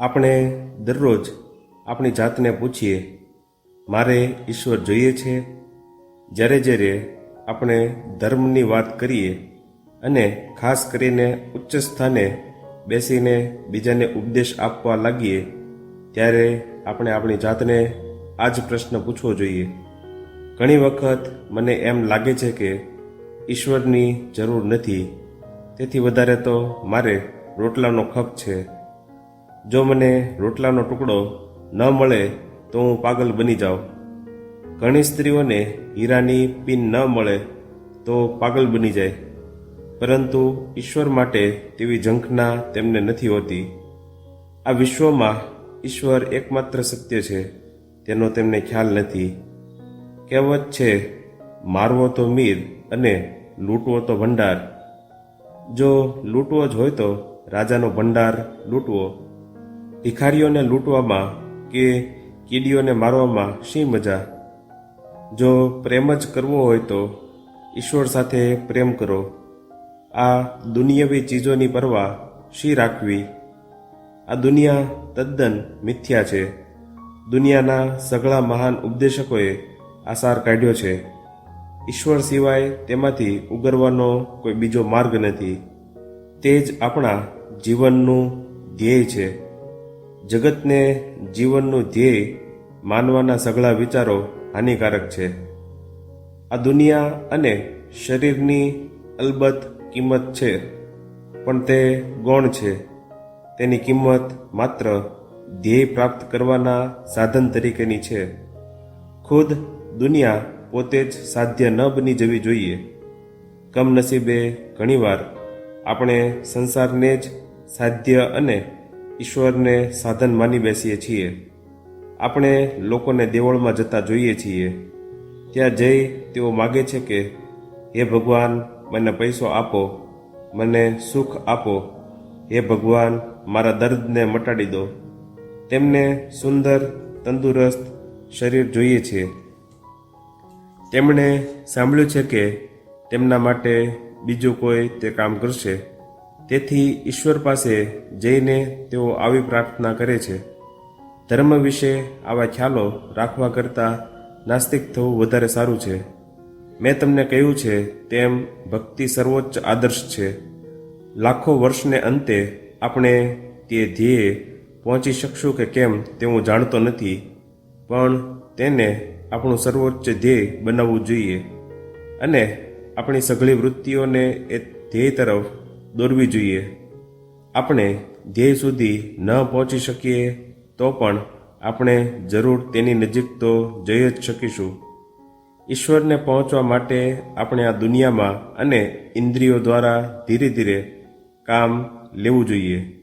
આપણે દરરોજ આપણી જાતને પૂછીએ, મારે ઈશ્વર જોઈએ છે? જ્યારે જ્યારે આપણે ધર્મની વાત કરીએ અને ખાસ કરીને ઉચ્ચ સ્થાને બેસીને બીજાને ઉપદેશ આપવા લાગીએ, ત્યારે આપણે આપણી જાતને આ જ પ્રશ્ન પૂછવો જોઈએ. ઘણી વખત મને એમ લાગે છે કે ઈશ્વરની જરૂર નથી, તેથી વધારે તો મારે રોટલાનો ખપ છે. જો મને રોટલાનો ટુકડો ન મળે તો હું પાગલ બની જાઉં. ઘણી સ્ત્રીઓને હીરાની પિન ન મળે તો પાગલ બની જાય. પરંતુ ઈશ્વર માટે તેવી ઝંખના તેમને નથી હોતી. આ વિશ્વમાં ઈશ્વર એકમાત્ર સત્ય છે, તેનો તેમને ખ્યાલ નથી. કહેવત છે, મારવો તો મીર અને લૂંટવો તો ભંડાર. જો લૂંટવો જ હોય તો રાજાનો ભંડાર લૂંટવો ભિખારીઓને લૂંટવામાં કે કીડીઓને મારવામાં શી મજા? જો પ્રેમ જ કરવો હોય તો ઈશ્વર સાથે પ્રેમ કરો. આ દુનિયાવી ચીજોની પરવા શી રાખવી? આ દુનિયા તદ્દન મિથ્યા છે. દુનિયાના સઘળા મહાન ઉપદેશકોએ આસાર કાઢ્યો છે. ઈશ્વર સિવાય તેમાંથી ઉગરવાનો કોઈ બીજો માર્ગ નથી. તે જ આપણા જીવનનું ધ્યેય છે. જગતને જીવનનું ધ્યેય માનવાના સઘળા વિચારો હાનિકારક છે. આ દુનિયા અને શરીરની અલબત્ત કિંમત છે, પણ તે ગૌણ છે. તેની કિંમત માત્ર ધ્યેય પ્રાપ્ત કરવાના સાધન તરીકેની છે. ખુદ દુનિયા પોતે જ સાધ્ય ન બની જવી જોઈએ. કમનસીબે ઘણીવાર આપણે સંસારને જ સાધ્ય અને ઈશ્વરને સાધન માની બેસીએ છીએ. આપણે લોકોને દેવળમાં જતા જોઈએ છીએ. ત્યાં જઈ તેઓ માગે છે કે, હે ભગવાન, મને પૈસો આપો, મને સુખ આપો. હે ભગવાન, મારા દર્દને મટાડી દો. તેમને સુંદર, તંદુરસ્ત શરીર જોઈએ છે. તેમણે સાંભળ્યું છે કે તેમના માટે બીજું કોઈ તે કામ કરશે. તેથી ઈશ્વર પાસે જઈને તેઓ આવી પ્રાર્થના કરે છે. ધર્મ વિશે આવા ખ્યાલો રાખવા કરતાં નાસ્તિક થવું વધારે સારું છે. મેં તમને કહ્યું છે, તેમ ભક્તિ સર્વોચ્ચ આદર્શ છે. લાખો વર્ષને અંતે આપણે તે ધ્યેયે પહોંચી શકશું કે કેમ તે હું જાણતો નથી, પણ તેને આપણું સર્વોચ્ચ ધ્યેય બનાવવું જોઈએ. અને આપણી સઘળી વૃત્તિઓને એ ધ્યેય તરફ દોરવી જોઈએ. આપણે ધ્યેય સુધી ન પહોંચી શકીએ તો પણ આપણે જરૂર તેની નજીક તો જઈ જ શકીશું. ઈશ્વરને પહોંચવા માટે આપણે આ દુનિયામાં અને ઇન્દ્રિયો દ્વારા ધીરે ધીરે કામ લેવું જોઈએ.